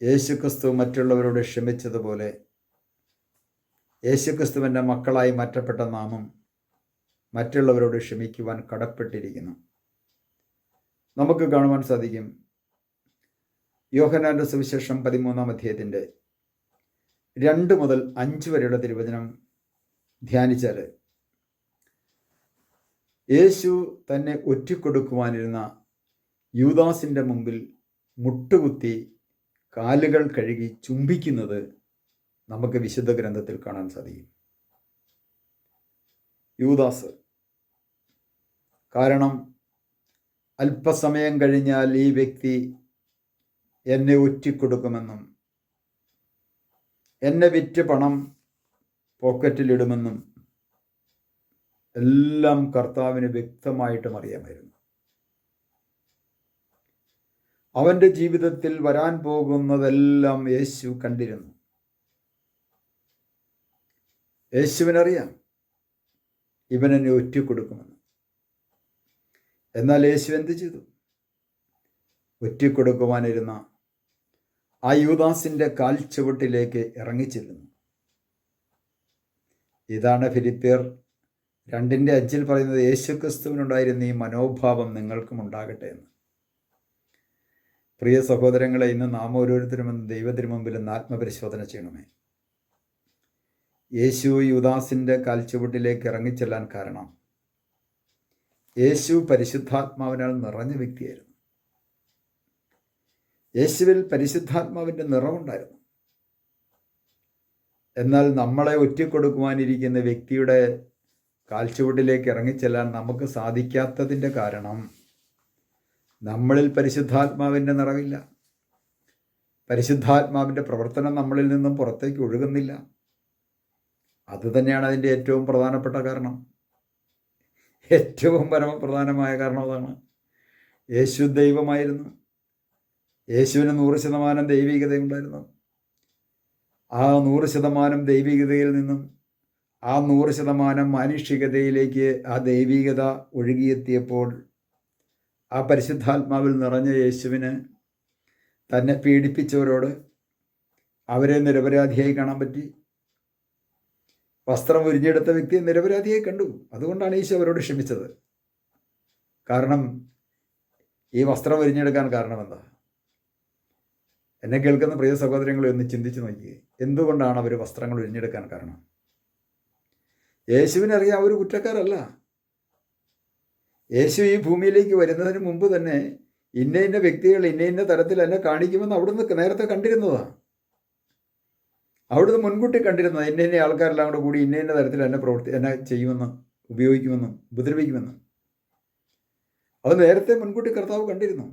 യേശുക്രിസ്തു മറ്റുള്ളവരോട് ക്ഷമിച്ചതുപോലെ യേശുക്രിസ്തുവിന്റെ മക്കളായി മാറ്റപ്പെട്ട നാമം മറ്റുള്ളവരോട് ക്ഷമിക്കുവാൻ കടപ്പെട്ടിരിക്കുന്നു. നമുക്ക് കാണുവാൻ സാധിക്കും യോഹനാന്റെ സുവിശേഷം പതിമൂന്നാം അധ്യായത്തിന്റെ രണ്ട് മുതൽ അഞ്ച് വരെയുള്ള തിരുവചനം ധ്യാനിച്ചാൽ യേശു തന്നെ ഒറ്റിക്കൊടുക്കുവാനിരുന്ന യൂദാസിന്റെ മുമ്പിൽ മുട്ടുകുത്തി കാലുകൾ കഴുകി ചുംബിക്കുന്നത് നമുക്ക് വിശുദ്ധ ഗ്രന്ഥത്തിൽ കാണാൻ സാധിക്കും. യൂദാസ് കാരണം അല്പസമയം കഴിഞ്ഞാൽ ഈ വ്യക്തി എന്നെ ഒറ്റിക്കൊടുക്കുമെന്നും എന്നെ വിറ്റ് പണം പോക്കറ്റിലിടുമെന്നും എല്ലാം കർത്താവിന് വ്യക്തമായിട്ടും അറിയാമായിരുന്നു. അവന്റെ ജീവിതത്തിൽ വരാൻ പോകുന്നതെല്ലാം യേശു കണ്ടിരുന്നു. യേശുവിനറിയാം ഇവൻ എന്നെ ഒറ്റിക്കൊടുക്കുമെന്ന്. എന്നാൽ യേശു എന്ത് ചെയ്തു? ഒറ്റിക്കൊടുക്കുവാനിരുന്ന ആ യുദാസിന്റെ കാൽ ചുവട്ടിലേക്ക് ഇറങ്ങിച്ചെല്ലുന്നു. ഇതാണ് ഫിലിപ്പിയർ രണ്ടിന്റെ അഞ്ചിൽ പറയുന്നത് യേശുക്രിസ്തുവിനുണ്ടായിരുന്ന ഈ മനോഭാവം നിങ്ങൾക്കും ഉണ്ടാകട്ടെ എന്ന്. പ്രിയ സഹോദരങ്ങളെ ഇന്ന് നാം ഓരോരുത്തരും ദൈവത്തിന് മുമ്പിൽ ആത്മപരിശോധന ചെയ്യണമേ. യേശു യുദാസിന്റെ കാൽച്ചുവട്ടിലേക്ക് ഇറങ്ങിച്ചെല്ലാൻ കാരണം യേശു പരിശുദ്ധാത്മാവിനാൽ നിറഞ്ഞ വ്യക്തിയായിരുന്നു. യേശുവിൽ പരിശുദ്ധാത്മാവിന്റെ നിറവുണ്ടായിരുന്നു. എന്നാൽ നമ്മളെ ഒറ്റിക്കൊടുക്കുവാനിരിക്കുന്ന വ്യക്തിയുടെ കാൽച്ചുവട്ടിലേക്ക് ഇറങ്ങിച്ചെല്ലാൻ നമുക്ക് സാധിക്കാത്തതിന്റെ കാരണം നമ്മളിൽ പരിശുദ്ധാത്മാവിന്റെ നിറവില്ല. പരിശുദ്ധാത്മാവിന്റെ പ്രവർത്തനം നമ്മളിൽ നിന്നും പുറത്തേക്ക് ഒഴുകുന്നില്ല. അതുതന്നെയാണ് അതിന്റെ ഏറ്റവും പ്രധാനപ്പെട്ട കാരണം. ഏറ്റവും പരമപ്രധാനമായ കാരണം അതാണ്. യേശു ദൈവമായിരുന്നു. യേശുവിന് നൂറ് ശതമാനം ദൈവികതയുണ്ടായിരുന്നു. ആ നൂറ് ശതമാനം ദൈവികതയിൽ നിന്നും ആ നൂറ് ശതമാനം മാനുഷികതയിലേക്ക് ആ ദൈവികത ഒഴുകിയെത്തിയപ്പോൾ ആ പരിശുദ്ധാത്മാവിൽ നിറഞ്ഞ യേശുവിന് തന്നെ പീഡിപ്പിച്ചവരോട് അവരെ നിരപരാധിയായി കാണാൻ പറ്റി. വസ്ത്രം ഉരിഞ്ഞെടുത്ത വ്യക്തിയെ നിരപരാധിയായി കണ്ടു. അതുകൊണ്ടാണ് ഈശോ അവരോട് ക്ഷമിച്ചത്. കാരണം ഈ വസ്ത്രം ഉരിഞ്ഞെടുക്കാൻ കാരണം എന്താ എന്നെ കേൾക്കുന്ന പ്രിയ സഹോദരങ്ങളെ ഒന്ന് ചിന്തിച്ചു നോക്കി എന്തുകൊണ്ടാണ് അവർ വസ്ത്രങ്ങൾ ഉരിഞ്ഞെടുക്കാൻ കാരണം? യേശുവിനറിയാം അവർ കുറ്റക്കാരല്ല. യേശു ഈ ഭൂമിയിലേക്ക് വരുന്നതിന് മുമ്പ് തന്നെ ഇന്ന ഇന്ന വ്യക്തികൾ ഇന്ന ഇന്ന തരത്തിൽ എന്നെ കാണിക്കുമെന്ന് അവിടുന്ന് നേരത്തെ കണ്ടിരുന്നതാണ് അവിടുന്ന് മുൻകൂട്ടി കണ്ടിരുന്നത് ഇന്ന ഇന്ന ആൾക്കാരെല്ലാം കൂടെ കൂടി ഇന്ന ഇന്ന തരത്തിൽ എന്നെ പ്രവർത്തി എന്നെ ചെയ്യുമെന്നും ഉപയോഗിക്കുമെന്നും ഉപദ്രവിക്കുമെന്നും. അത് നേരത്തെ മുൻകൂട്ടി കർത്താവ് കണ്ടിരുന്നു.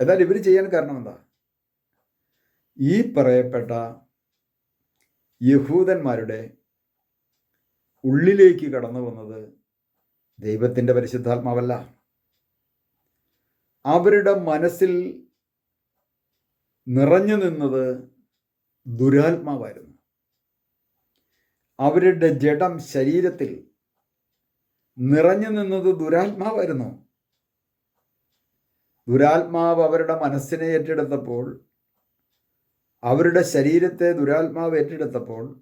എന്നാൽ ഇവർ ചെയ്യാൻ കാരണം എന്താ? ഈ പറയപ്പെട്ട യഹൂദന്മാരുടെ ഉള്ളിലേക്ക് കടന്നു വന്നത് ദൈവത്തിന്റെ പരിശുദ്ധാത്മാവല്ല. അവരുടെ മനസ്സിൽ നിറഞ്ഞു നിന്നത് ദുരാത്മാവായിരുന്നു. അവരുടെ ജഡം ശരീരത്തിൽ നിറഞ്ഞു നിന്നത് ദുരാത്മാവായിരുന്നു. ദുരാത്മാവ് അവരുടെ മനസ്സിനെ ഏറ്റെടുത്തപ്പോൾ അവരുടെ ശരീരത്തെ ദുരാത്മാവ് ഏറ്റെടുത്തപ്പോൾ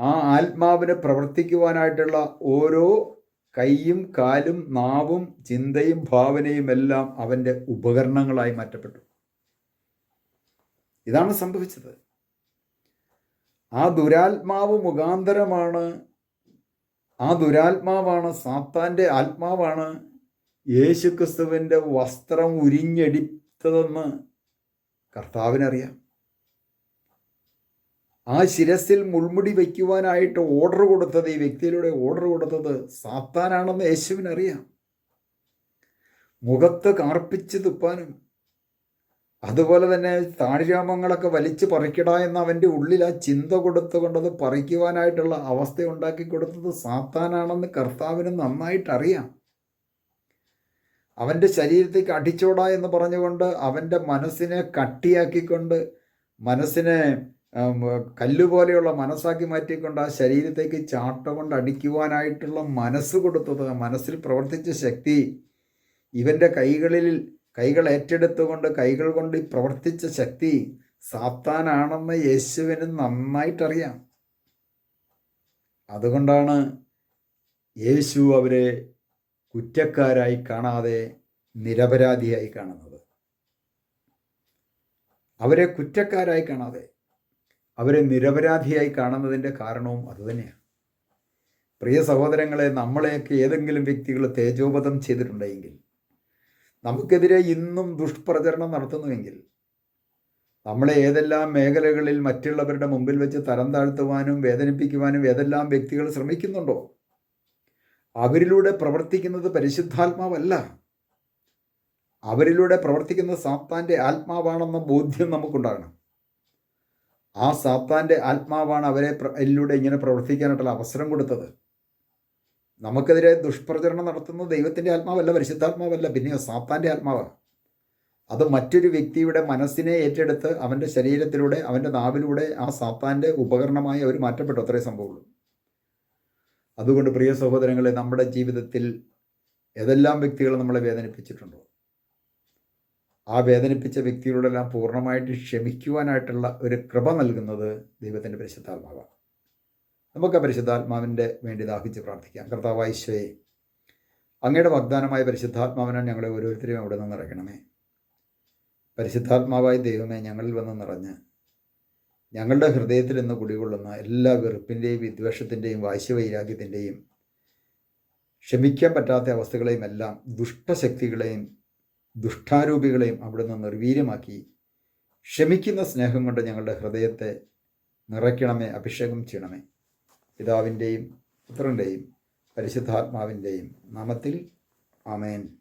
ആ ആത്മാവിനെ പ്രവർത്തിക്കുവാനായിട്ടുള്ള ഓരോ കൈയും കാലും നാവും ചിന്തയും ഭാവനയും എല്ലാം അവന്റെ ഉപകരണങ്ങളായി മാറ്റപ്പെട്ടു. ഇതാണ് സംഭവിച്ചത്. ആ ദുരാത്മാവ് മുഖാന്തരമാണ് ആ ദുരാത്മാവാണ് സാത്താന്റെ ആത്മാവാണ് യേശുക്രിസ്തുവിന്റെ വസ്ത്രം ഉരിഞ്ഞെടുത്തതെന്ന് കർത്താവിനറിയാം. ആ ശിരസിൽ മുൾമുടി വയ്ക്കുവാനായിട്ട് ഓർഡർ കൊടുത്തത് ഈ വ്യക്തിയിലൂടെ ഓർഡർ കൊടുത്തത് സാത്താനാണെന്ന് യേശുവിനറിയാം. മുഖത്ത് കാർപ്പിച്ച് തുപ്പാനും അതുപോലെ തന്നെ താഴ്രാമങ്ങളൊക്കെ വലിച്ചു പറിക്കട എന്ന് അവന്റെ ഉള്ളിൽ ആ ചിന്ത കൊടുത്തുകൊണ്ടത് പറിക്കുവാനായിട്ടുള്ള അവസ്ഥ ഉണ്ടാക്കി കൊടുത്തത് സാത്താനാണെന്ന് കർത്താവിന് നന്നായിട്ടറിയാം. അവന്റെ ശരീരത്തേക്ക് അടിച്ചോടാ എന്ന് പറഞ്ഞുകൊണ്ട് അവന്റെ മനസ്സിനെ കട്ടിയാക്കിക്കൊണ്ട് മനസ്സിനെ കല്ലുപോലെയുള്ള മനസ്സാക്കി മാറ്റിക്കൊണ്ട് ആ ശരീരത്തേക്ക് ചാട്ട കൊണ്ട് അടിക്കുവാനായിട്ടുള്ള മനസ്സ് കൊടുത്തത് മനസ്സിൽ പ്രവർത്തിച്ച ശക്തി ഇവന്റെ കൈകളിൽ കൈകൾ ഏറ്റെടുത്തുകൊണ്ട് കൈകൾ കൊണ്ട് പ്രവർത്തിച്ച ശക്തി സാത്താനാണെന്ന് യേശുവിന് നന്നായിട്ടറിയാം. അതുകൊണ്ടാണ് യേശു അവരെ കുറ്റക്കാരായി കാണാതെ നിരപരാധിയായി കാണുന്നത്. അവരെ കുറ്റക്കാരായി കാണാതെ അവരെ നിരപരാധിയായി കാണുന്നതിന്റെ കാരണവും അതുതന്നെയാണ് പ്രിയ സഹോദരങ്ങളെ നമ്മളെയൊക്കെ ഏതെങ്കിലും വ്യക്തികൾ തേജോപതം ചെയ്തിട്ടുണ്ടെങ്കിൽ നമുക്കെതിരെ ഇന്നും ദുഷ്പ്രചരണം നടത്തുന്നുവെങ്കിൽ നമ്മളെ ഏതെല്ലാം മേഖലകളിൽ മറ്റുള്ളവരുടെ മുമ്പിൽ വെച്ച് തരം താഴ്ത്തുവാനും വേദനിപ്പിക്കുവാനും ഏതെല്ലാം വ്യക്തികൾ ശ്രമിക്കുന്നുണ്ടോ? അവരിലൂടെ പ്രവർത്തിക്കുന്നത് പരിശുദ്ധാത്മാവല്ല. അവരിലൂടെ പ്രവർത്തിക്കുന്ന സാത്താന്റെ ആത്മാവാണെന്ന ബോധ്യം നമുക്കുണ്ടാകണം. ആ സാത്താന്റെ ആത്മാവാണ് അവരെ എല്ലിലൂടെ ഇങ്ങനെ പ്രവർത്തിക്കാനായിട്ടുള്ള അവസരം കൊടുത്തത്. നമുക്കെതിരെ ദുഷ്പ്രചരണം നടത്തുന്ന ദൈവത്തിന്റെ ആത്മാവല്ല പരിശുദ്ധാത്മാവല്ല പിന്നെയോ സാത്താന്റെ ആത്മാവാണ് അത് മറ്റൊരു വ്യക്തിയുടെ മനസ്സിനെ ഏറ്റെടുത്ത് അവന്റെ ശരീരത്തിലൂടെ അവന്റെ നാവിലൂടെ ആ സാത്താന്റെ ഉപകരണമായി അവർ മാറ്റപ്പെട്ടു. അത്രേ സംഭവമുള്ളൂ. അതുകൊണ്ട് പ്രിയ സഹോദരങ്ങളെ നമ്മുടെ ജീവിതത്തിൽ ഏതെല്ലാം വ്യക്തികൾ നമ്മളെ വേദനിപ്പിച്ചിട്ടുണ്ടോ? ആ വേദനിപ്പിച്ച വ്യക്തികളോടെല്ലാം പൂർണമായിട്ട് ക്ഷമിക്കുവാനായിട്ടുള്ള ഒരു കൃപ നൽകുന്നത് ദൈവത്തിന്റെ പരിശുദ്ധാത്മാവാണ്. നമുക്ക് ആ പരിശുദ്ധാത്മാവിന്റെ വേണ്ടി ദാഹിച്ച് പ്രാർത്ഥിക്കാം. കർത്താവ് ഈശോയെ അങ്ങയുടെ വാഗ്ദാനമായ പരിശുദ്ധാത്മാവിനെ ഞങ്ങളെ ഓരോരുത്തരെയും അവിടെ നിന്ന് നിറയ്ക്കണമേ. പരിശുദ്ധാത്മാവായ ദൈവമേ ഞങ്ങളിൽ വന്ന് നിറഞ്ഞ് ഞങ്ങളുടെ ഹൃദയത്തിൽ നിന്ന് കുടികൊള്ളുന്ന എല്ലാ വെറുപ്പിന്റെയും വിദ്വേഷത്തിന്റെയും വാശ്യവൈരാഗ്യത്തിന്റെയും ക്ഷമിക്കാൻ പറ്റാത്ത അവസ്ഥകളെയും എല്ലാം ദുഷ്ടശക്തികളെയും ദുഷ്ടാരൂപികളെയും അവിടുന്ന് നിർവീര്യമാക്കി. ക്ഷമിക്കുന്ന സ്നേഹം കൊണ്ട് ഞങ്ങളുടെ ഹൃദയത്തെ നിറയ്ക്കണമേ അഭിഷേകം ചെയ്യണമേ. പിതാവിന്റെയും പുത്രന്റെയും പരിശുദ്ധാത്മാവിന്റെയും നാമത്തിൽ ആമേൻ.